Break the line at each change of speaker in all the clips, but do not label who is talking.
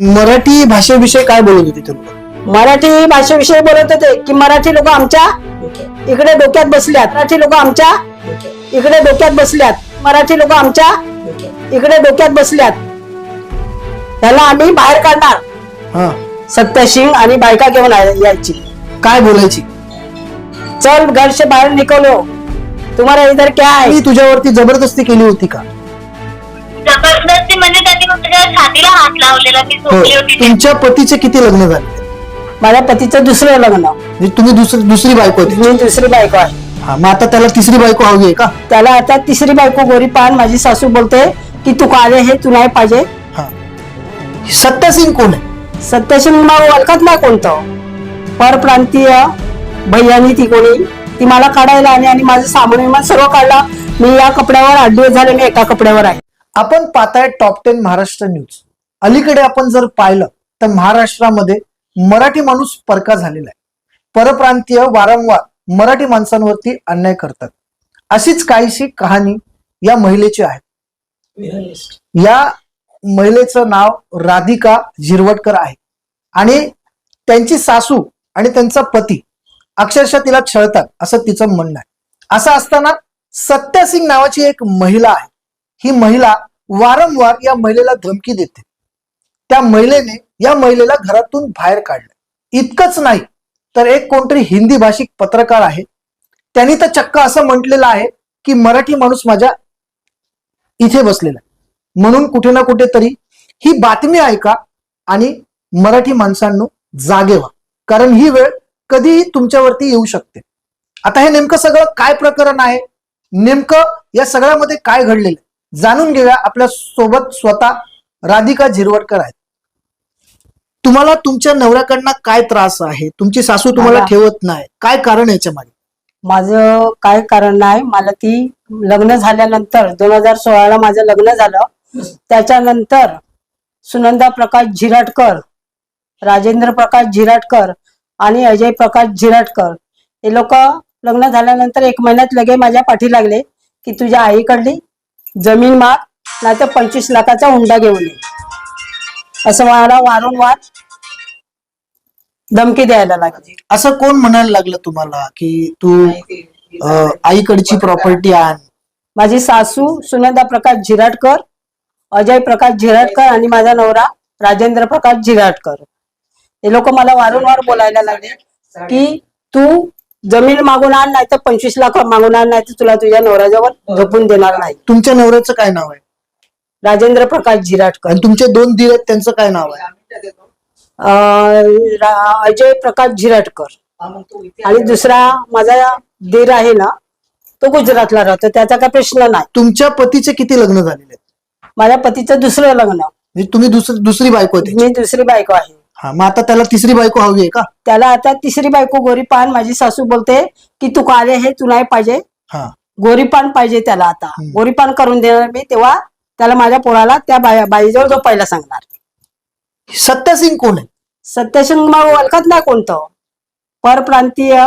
मराठी भाषेविषयी काय बोलत होती ते लोक
मराठी भाषेविषयी बोलत होते की मराठी लोक आमच्या इकडे डोक्यात बसल्यात. मराठी लोक आमच्या इकडे डोक्यात बसल्यात. मराठी लोक आमच्या इकडे डोक्यात बसल्यात. त्याला आम्ही बाहेर काढणार.
हा.
सत्यसिंग आणि बायका घेऊन आय- यायची.
काय बोलायची?
चल घर से बाहेर निकलो तुम्हाला इधर क्या है?
मी तुझ्यावरती जबरदस्ती केली होती का?
छातीला हात लावलेला मी
हो
झोपली होती
तुमच्या पतीचे किती लग्न झाले?
माझ्या पतीचं दुसरं लग्न.
म्हणजे तुम्ही दुसरी दुसरी बायको होती.
मी दुसरी बायको आहे.
हा मग आता त्याला तिसरी बायको हवी आहे का?
त्याला आता तिसरी बायको गोरी पान माझी सासू बोलते की तू काले हे तू नाही पाहिजे.
हा. सत्तासिंग कोण आहे?
सत्यसिंग मग ओळखत नाही कोणतं. परप्रांतीय भैयानी ती कोणी. ती मला काढायला आली आणि माझं सामान विमान सर्व काढलं. मी या कपड्यावर आठ दिवस झाले मी एका कपड्यावर आहे.
आपण पाहताय टॉप टेन महाराष्ट्र न्यूज अलीकडे आपण जर पाहिलं तर महाराष्ट्रामध्ये मराठी माणूस परका झालेला आहे. परप्रांतीय वारंवार मराठी माणसांवरती अन्याय करतात. अशीच काहीशी कहाणी या महिलेची आहे. या महिलेचं नाव राधिका झिरवटकर आहे. आणि त्यांची सासू आणि त्यांचा पती अक्षरशः तिला छळतात असं तिचं म्हणणं आहे. असं असताना सत्यासिंग नावाची एक महिला आहे. ही महिला वारंवार या महिलेला धमकी देते. त्या महिलेने या महिलेला घरातून बाहेर काढलं. इतकंच नाही तर एक कोणतरी हिंदी भाषिक पत्रकार आहे. त्यांनी तर चक्क असं म्हटलेलं आहे की मराठी माणूस माझ्या इथे बसलेला आहे. म्हणून कुठे ना कुठेतरी ही बातमी ऐका आणि मराठी माणसांनो जागे व्हा. कारण ही वेळ कधीही तुमच्यावरती येऊ शकते. आता हे नेमकं सगळं काय प्रकरण आहे? नेमकं या सगळ्यामध्ये काय घडलेलं जाणून घेऊया आपल्यासोबत स्वतः राधिका झिरवटकर आहेत. तुम्हाला तुमच्या नवऱ्याकडनं काय त्रास आहे? तुमची सासू तुम्हाला
मला-
ठेवत नाही. काय कारण याच्या मागे
माझं काय कारण नाही. मला ती लग्न झाल्यानंतर दोन हजार सोळाला माझं लग्न झालं. त्याच्यानंतर सुनंदा प्रकाश झिराटकर राजेंद्र प्रकाश झिराटकर आणि अजय प्रकाश झिराटकर हे लोक लग्न झाल्यानंतर एक महिन्यात लगे माझ्या पाठी लागले की तुझ्या आईकडली जमीन माग नाही तर पंचवीस लाखाचा हुंडा घेऊन ये. असं मला वारंवार धमकी द्यायला लागली.
असं कोण म्हणायला लागलं तुम्हाला की तू अं, आईकडची प्रॉपर्टी आण?
माझी सासू सुनंदा प्रकाश झिराटकर अजय प्रकाश झिराटकर आणि माझा नवरा राजेंद्र प्रकाश झिराटकर. हे लोक मला वारंवार बोलायला लागले की तू जमीन मागून आण नाही तर पंचवीस लाख मागून आण नाही तर तुला तुझ्या नवऱ्याजवळ झोपून देणार नाही.
तुमच्या नवऱ्याचं काय नाव आहे?
राजेंद्र प्रकाश झिराटकर
आणि तुमचे दोन धीर आहेत त्यांचं काय नाव आहे?
अं, रा- अजय प्रकाश झिराटकर आणि दुसरा माझा दीर आहे ना तो गुजरातला राहतो त्याचा काही प्रश्न नाही.
तुमच्या पतीचे किती लग्न झालेले आहेत?
माझ्या पतीचं दुसरं लग्न.
म्हणजे तुम्ही दुसरी दुसरी बायको होती
मी दुसरी बायको आहे.
हा मग आता त्याला तिसरी बायको हवी आहे का?
त्याला आता तिसरी बायको गोरी पान माझी सासू बोलते की तू काले हे तू नाही पाहिजे.
हा.
गोरी पान पाहिजे त्याला आता.
हम्म.
गोरी पान करून देणार मी तेव्हा त्याला माझ्या पोराला त्या बाई बाईजवळ झोपायला सांगणार.
सत्यासिंग कोण आहे?
सत्यसिंग मग ओळखत नाही कोणतं. परप्रांतीय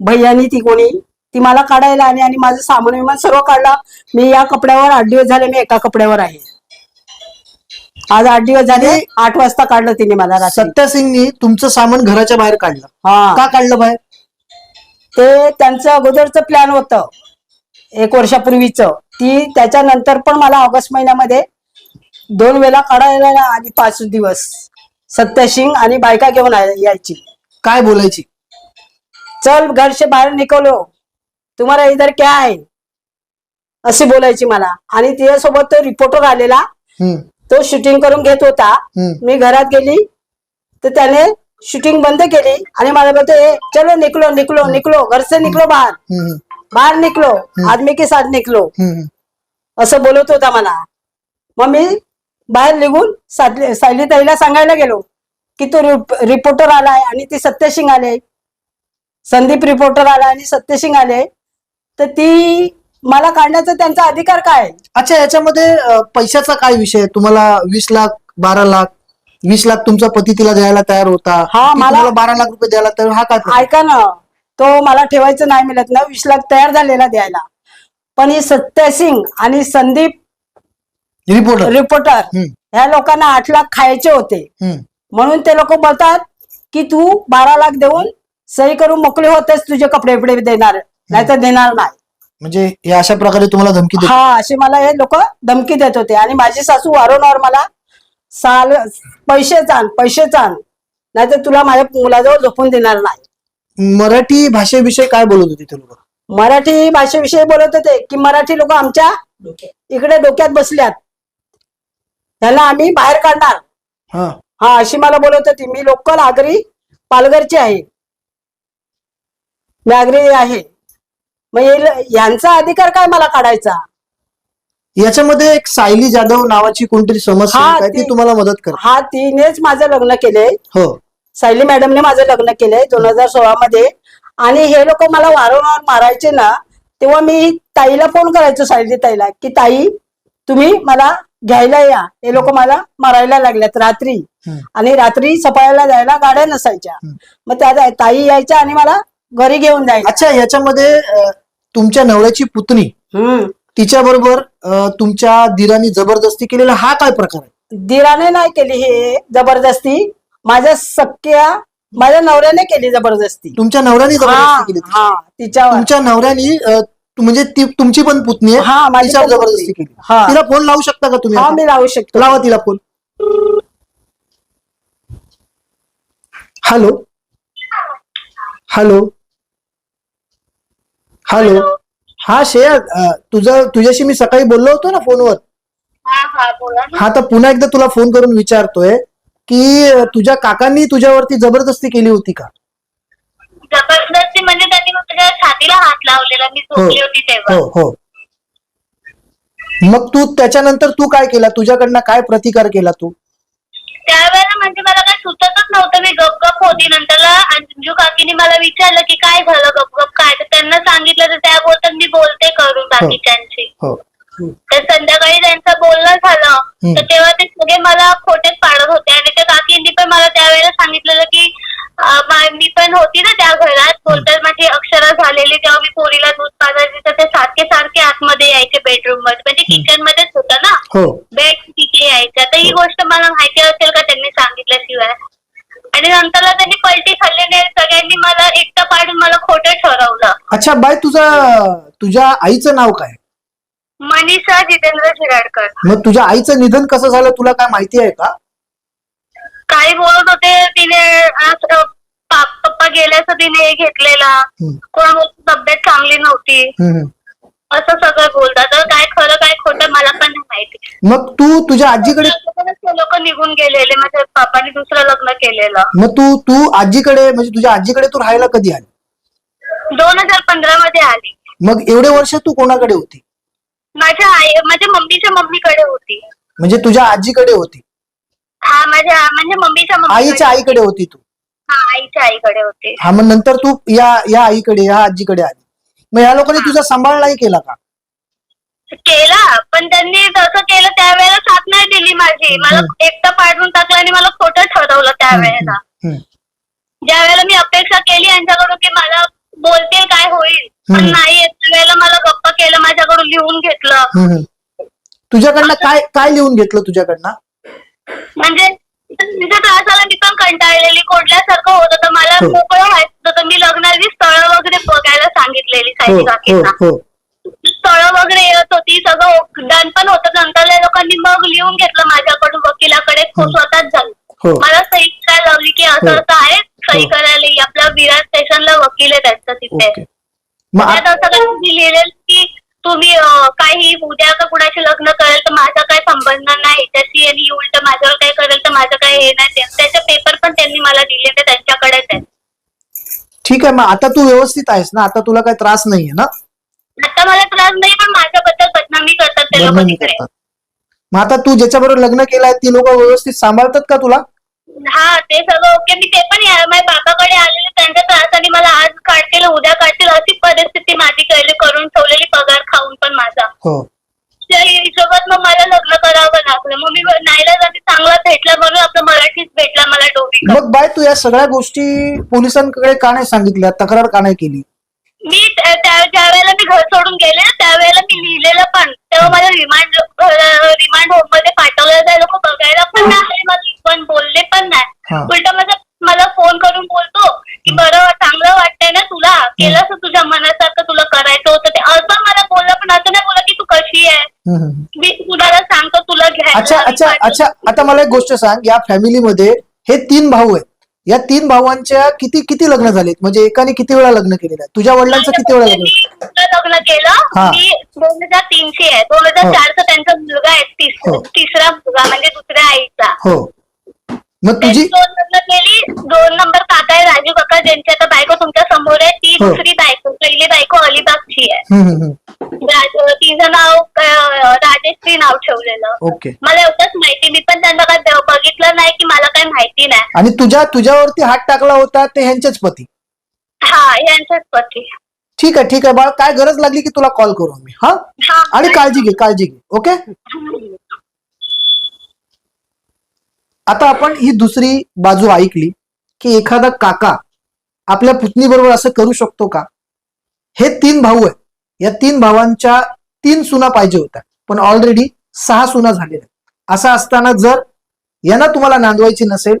भैयानी ती कोणी. ती मला काढायला आली आणि माझं सामान विमान सर्व काढलं. मी या कपड्यावर आठ दिवस झाले मी एका कपड्यावर आहे. आज आठ दिवस झाले आठ वाजता काढलं तिने मला रात्री.
सत्यासिंगनी तुमचं सामान घराच्या बाहेर काढलं.
हा.
का काढलं बाहेर?
ते त्यांचं अगोदरचं प्लॅन होतं एक वर्षापूर्वीच. ती त्याच्यानंतर पण मला ऑगस्ट महिन्यामध्ये दोन वेळा काढायला आली पाच दिवस. सत्यसिंग आणि बायका घेऊन आय- यायची.
काय बोलायची?
चल घर से बाहेर निकलो तुम्हाला इधर क्या है? अशी बोलायची मला. आणि तिच्यासोबत तो रिपोर्टर आलेला.
हम्म,
तो शूटिंग करून घेत होता.
हम्म.
मी घरात गेली. तर त्याने शूटिंग बंद केली आणि मला बोलते "ए, चलो निकलो निकलो निकलो घर से निकलो बाहर.
हम्म,
बाहर निकलो आदमी के साथ निकलो.
हम्म.
असं बोलत होता मला. मग मी बाहेर निघून सायली सायली ताईला सांगायला गेलो की तो रिप- रिपोर्टर आलाय आणि ती सत्यसिंग आले. संदीप रिपोर्टर आला आणि सत्यसिंग आले. तर ती मला काढण्याचा त्यांचा अधिकार काय आहे?
अच्छा याच्यामध्ये अं, पैशाचा काय विषय? तुम्हाला वीस लाख बारा लाख वीस लाख तुमचा पती तिला द्यायला तयार होता
हा,
ती
मला-
तुम्हाला बारा लाख रुपये द्यायला तयार हा काय प्रकार?
ऐका ना तो मला ठेवायचं नाही मिळत ना वीस लाख तयार झालेला द्यायला पण ही सत्यसिंग आणि संदीप
रिपोर्टर
रिपोर्टर
हम्म.
ह्या लोकांना आठ लाख खायचे होते
हम्म.
म्हणून ते लोक बोलतात की तू बारा लाख देऊन सही करून मोकळे होतेस तुझे कपडे बिपडे देणार नाहीतर देणार नाही
म्हणजे हे अशा प्रकारे तुम्हाला धमकी देत
हा असे मला हे लोक धमकी देत होते. आणि माझी सासू वारंवार मला साल पैसे चाण पैसे चाण नाहीतर तुला माझ्या मुलाजवळ झोपून देणार नाही.
मराठी भाषेविषयी काय बोलत होते ते लोक?
मराठी भाषेविषयी बोलत होते की मराठी लोक आमच्या इकडे डोक्यात बसल्यात. त्यांना आम्ही बाहेर काढणार.
हा.
हा अशी मला बोलत होती. मी लोकल आगरी पालघरची आहे. मी आगरी आहे. मग हे- यांचा अधिकार काय मला काढायचा?
याच्यामध्ये एक सायली जाधव नावाची कोणतरी समस्या
हा,
आहे काय ती
ती-
तुम्हाला मदत कर
हा तिनेच माझं लग्न केलंय.
हो.
सायली मॅडमने माझं लग्न केलंय दोन हजार सोळा मध्ये आणि हे लोक मला वारंवार मारायचे ना तेव्हा मी ताईला फोन करायचो सायली ताईला की ताई तुम्ही मला घ्यायला या. हे लोक मला मारायला लागल्यात रात्री.
हम्म.
आणि रात्री सफाळ्याला जायला गाड्या नसायच्या.
हम्म.
मग त्या ताई यायच्या आणि मला घरी घेऊन जायच्या
अच्छा याच्यामध्ये तुमच्या नवऱ्याची पुतणी.
हम्म.
तिच्या बरोबर तुमच्या दिरानी जबरदस्ती केलेला हा काय प्रकार आहे?
दिराने नाही केली हे जबरदस्ती. माझ्या सख्या माझ्या नवऱ्याने केली जबरदस्ती.
तुमच्या नवऱ्याने
हा
जबरदस्ती केली
हा तिच्यावर.
तुमच्या नवऱ्याने अं, तु- म्हणजे ती तुमची पण पुतणी आहे.
हा माझी
तिच्यावर
पण
जबरदस्ती. केली.
हा.
तिला फोन लावू शकता का तुम्ही
हा
आता?
मी लावू शकतो.
लावा तिला फोन. हॅलो. हॅलो. हॅलो. हा श्रेया अं, तुझं तुझ्याशी मी सकाळी बोललो होतो ना फोनवर?
हा हा बोला ना.
हा तर पुन्हा एकदा तुला फोन करून विचारतोय की अं, तुझ्या काकांनी तुझ्यावरती जबरदस्ती केली होती का?
जबरदस्ती म्हणजे त्यांनी माझ्या छातीला हात लावलेला मी झोपली होती तेव्हा.
हो हो. मग तू त्याच्यानंतर तू काय केला? तुझ्याकडनं काय प्रतिकार केला तू?
त्यावेळेला म्हणजे मला काय सुचतच नव्हतं. मी गप गप होती नंतरला अंजू काकीने मला विचारलं की काय झालं गप गप काय? तर
हो.
तर संध्याकाळी त्यांचं बोलणं झालं. तर तेव्हा ते सगळे मला खोटेच पाडत होते. आणि त्या काकींनी पण मला त्यावेळेला सांगितलेलं की मा- पण होती ना त्या घरात. बोलतात माझी अक्षरं झालेली. तेव्हा मी पोरीला दूध पाजायची. तर ते सारखे सारखे आतमध्ये यायचे बेडरूममध्ये म्हणजे किचन मध्येच होतं ना?
हो.
बेड तिथे यायचं. तर ही गोष्ट मला माहिती असेल का त्यांनी सांगितल्याशिवाय? आणि नंतरला त्यांनी पलटी खाल्ल्याने सगळ्यांनी मला एकटं पाडून मला खोटं ठरवलं.
अच्छा बाय तुझा तुझ्या आईचं नाव काय?
मनीषा जितेंद्र शिराडकर.
मग तुझ्या आईचं निधन कसं झालं तुला काय माहिती आहे का?
काही बोलत होते तिने आज, अ, पा- पप्पा गेल्याचं तिने हे घेतलेला.
हम्म,
कोण बोलतो तब्येत चांगली नव्हती.
हम्म.
असं सगळं बोलतात. तर काय खरं काय खोटं मला पण नाही माहिती.
मग तू तुझ्या आजीकडे
लोक निघून गेलेले माझ्या पापाने दुसरं लग्न केलेलं.
मग तू तू आजीकडे म्हणजे तुझ्या आजीकडे तू राहायला कधी आली?
दोन हजार पंधरा मध्ये आली.
मग एवढे वर्ष तू कोणाकडे होती?
माझ्या आई माझ्या मम्मीच्या मम्मीकडे होती.
म्हणजे तुझ्या आजीकडे होती?
हा माझ्या म्हणजे मम्मीच्या मम्मी
आईच्या आईकडे होती तू?
हा आईच्या आईकडे होते.
हा मग नंतर तू या या आईकडे या आजीकडे आली. मग या लोकांनी तुझा सांभाळ नाही केला का?
केला पण त्यांनी तसं केलं त्यावेळेला साथ नाही दिली माझी. मला
हम्म.
एकटं पाडून टाकलं आणि मला खोटं ठरवलं त्यावेळेला.
हम्म,
ज्या वेळेला मी अपेक्षा केली यांच्याकडून की मला बोलतील काय होईल. पण. नाही त्यावेळेला मला गप्प केलं माझ्याकडून लिहून घेतलं.
हम्म. तुझ्याकडनं काय काय लिहून घेतलं तुझ्याकडनं?
म्हणजे तिच्या त्रासाला मी पण कंटाळलेली. कोडल्यासारखं होत होतं. मला
हो.
मोकळं व्हायचं होतं. मी लग्नाची स्थळं वगैरे बघायला सांगितलेली
हो हो
काकींना
हो
स्थळं वगैरे येत होती. सगळं डन पण होतं. नंतर या लोकांनी मग लिहून घेतलं माझ्याकडून. वकिलाकडे
हम्म.
स्वतःच झालं. मला सही करायला लावली की असं
हो.
असं आहे. सही
हो.
करायला. आपल्या विराट स्टेशनला वकील आहे त्यांचं तिथे.
ओके. मग
त्यात असं काही लिहिलेलं की तुम्ही अं, काही उद्या का कुणाशी लग्न करेल तर माझा काय संबंध नाही. त्याची आणि उलट माझ्यावर काय करेल तर माझं काय हे नाही. ते- त्याचे पेपर पण त्यांनी मला दिले ते. त्यांच्याकडेच आहे
ठीक आहे मग आता तू व्यवस्थित आहेस ना? आता तुला काही त्रास नाहीये ना?
आता मला त्रास नाही पण माझ्याबद्दल बदनामी करतात ते लोक
बदनामी
तिकडे.
करतात. मग आता तू ज्याच्याबरोबर लग्न केलंय ती लोक व्यवस्थित सांभाळतात का तुला?
हा ते सगळं ओके मी ते पण या- माझ्या बाबाकडे आलेले त्यांच्या त्रासाने मला आज काढतील उद्या काढतील अशी परिस्थिती माझी केली करून ठेवलेली पगार खाऊन पण माझा.
हो.
त्या हिशोबात मग मला लग्न करावं लागलं. मग मी नाहीला जाती चांगला भेटला म्हणून आपलं मराठीच भेटला मला डोबी
मग बाय तू या सगळ्या गोष्टी पोलिसांकडे का नाही सांगितल्या? तक्रार का नाही केली?
मी त्या त्या- ज्या वेळेला मी घर सोडून गेले ना त्यावेळेला मी लिहिलेलं पण. तेव्हा मला रिमांड
अच्छा अच्छा आता मला एक गोष्ट सांग. या फॅमिलीमध्ये हे तीन भाऊ आहेत. या तीन भावांच्या किती किती लग्न झालेत? म्हणजे एकाने किती वेळा लग्न केलेलं आहे? तुझ्या वडिलांचं किती वेळा लग्न
लग्न
हा.
केलं मी दोन हजार तीनशे आहे. दोन
हो.
हजार चारचा त्यांचा मुलगा आहे तिस-
हो.
तिसरा मुलगा म्हणजे दुसऱ्या आईचा.
हो. मग तुझी
दोन केली दोन नंबर काका आहे राजू काका ज्यांची आता बायको तुमच्यासमोर आहे ती
हो.
दुसरी बायको पहिली बायको अलिबागची आहे.
हम्म, हम्म, हम्म.
राज- तिचं नाव अं, राजेश्री नाव ठेवलेलं.
ओके.
मला एवढंच माहिती मी पण त्यांना काय ब- बघितलं नाही की मला काही माहिती नाही.
आणि तुझ्या तुझ्यावरती हात टाकला होता ते ह्यांचेच पती.
हा यांचाच पती.
ठीक आहे ठीक आहे बाळ काय गरज लागली की तुला कॉल करू आम्ही हा?
हा.
आणि काळजी घे काळजी घे ओके? आता आपण ही दुसरी बाजू ऐकली की एखादा काका आपल्या पुतणी बरोबर असं करू शकतो का? हे तीन भाऊ आहेत. या तीन भावांच्या तीन सुना पाहिजे होत्या. पण ऑलरेडी सहा सुना झालेल्या असं असताना जर यांना तुम्हाला नांदवायची नसेल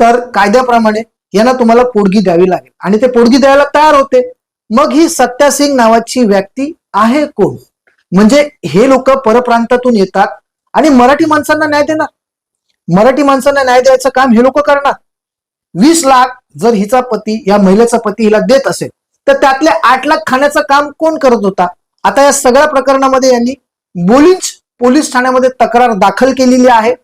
तर कायद्याप्रमाणे यांना तुम्हाला पोडगी द्यावी लागेल. आणि ते पोडगी द्यायला तयार होते. मग ही सत्या सिंग नावाची व्यक्ती आहे कोण? म्हणजे हे लोक परप्रांतातून येतात आणि मराठी माणसांना न्याय देणार. मराठी माणसांना न्याय द्यायचं काम हे लोक करणार. वीस लाख जर हिचा पती या महिलेचा पती हिला देत असेल तर त्यातले आठ लाख खाण्याचं काम कोण करत होता? आता या सगळ्या प्रकरणामध्ये यांनी बोलिंच पोलीस ठाण्यामध्ये तक्रार दाखल केलेली आहे.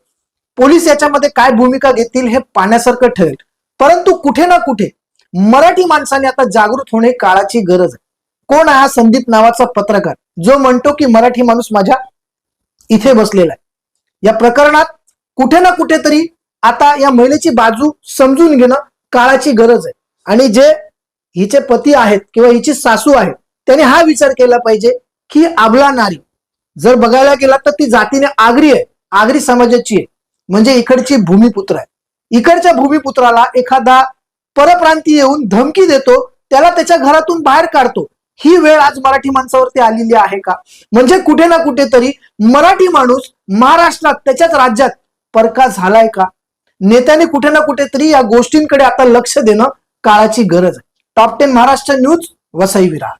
पोलीस याच्यामध्ये काय भूमिका घेतील हे पाहण्यासारखं ठरेल. परंतु कुठे ना कुठे मराठी माणसाने आता जागृत होणे काळाची गरज आहे. कोण हा संदीप नावाचा पत्रकार जो म्हणतो की मराठी माणूस माझ्या इथे बसलेला आहे. या प्रकरणात कुठे ना कुठेतरी आता या महिलेची बाजू समजून घेणं काळाची गरज आहे. आणि जे हिचे पती आहेत किंवा हिची सासू आहे त्याने हा विचार केला पाहिजे की आबला नारी जर बघायला गेला तर ती जातीने आगरी आहे आगरी समाजाची आहे. म्हणजे इकडची भूमिपुत्र आहे. इकडच्या भूमिपुत्राला एखादा परप्रांती येऊन धमकी देतो त्याला त्याच्या घरातून बाहेर काढतो. ही वेळ आज मराठी माणसावरती आलेली आहे का? म्हणजे कुठे ना कुठेतरी मराठी माणूस महाराष्ट्रात त्याच्याच राज्यात परका झालाय का? नेत्याने कुठे ना कुठेतरी या गोष्टींकडे आता लक्ष देणं काळाची गरज आहे. Top ten Maharashtra news Vasai Virar.